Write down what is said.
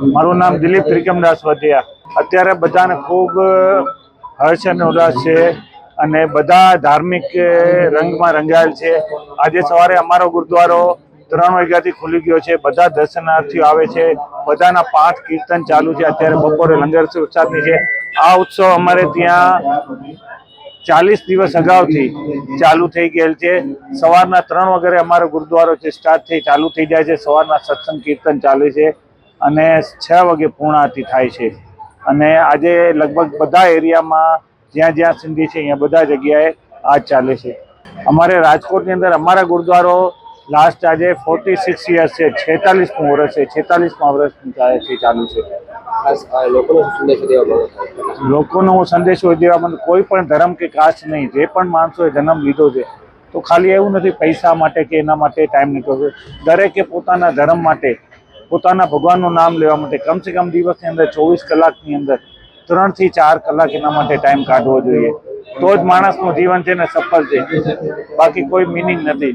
મારું નામ દિલીપ ત્રિકમદાસ વધિયા. અત્યારે બધાને ખૂબ હર્ષ અને ઉલ્લાસ છે અને બધા ધાર્મિક રંગમાં રંગાયેલ છે. આજે સવારે અમારો ગુરુદ્વારો ત્રણ વાગ્યાથી ખુલી ગયો છે. બધા દર્શનાર્થીઓ આવે છે. બધાના પાઠ, કીર્તન ચાલુ છે. અત્યારે બપોરે લંગર ઉત્સાહની છે. આ ઉત્સવ અમારે ત્યાં ચાલીસ દિવસ અગાઉથી ચાલુ થઈ ગયેલ છે. સવારના ત્રણ વગેરે અમારો ગુરુદ્વારો છે, સ્ટાર્ટ થઈ, ચાલુ થઈ જાય છે. સવારના સત્સંગ, કીર્તન ચાલે છે. અને છ વાગે પૂર્ણાહતિ થાય છે. અને આજે લગભગ બધા એરિયામાં જ્યાં જ્યાં સિંધી છે અહીંયા બધા જગ્યાએ આ ચાલે છે. અમારે રાજકોટની અંદર અમારા ગુરુદ્વારો લાસ્ટ આજે ફોર્ટી સિક્સ યર્સ છે છેતાલીસમું વર્ષ છે છેતાલીસમાં વર્ષથી ચાલુ છે. લોકોનો હું સંદેશો દેવા મને કોઈ પણ ધર્મ કે કાસ્ટ નહીં જે પણ માણસોએ જન્મ લીધો છે તો ખાલી એવું નથી પૈસા માટે કે એના માટે ટાઈમ નીકળ્યો દરેકે પોતાના ધર્મ માટે પોતાના ભગવાનનું નામ લેવા માટે કમસે કમ દિવસની અંદર ચોવીસ કલાકની અંદર ત્રણથી ચાર કલાક એના માટે ટાઈમ કાઢવો જોઈએ. તો જ માણસનું જીવન છે ને સફળ છે. બાકી કોઈ મિનિંગ નથી.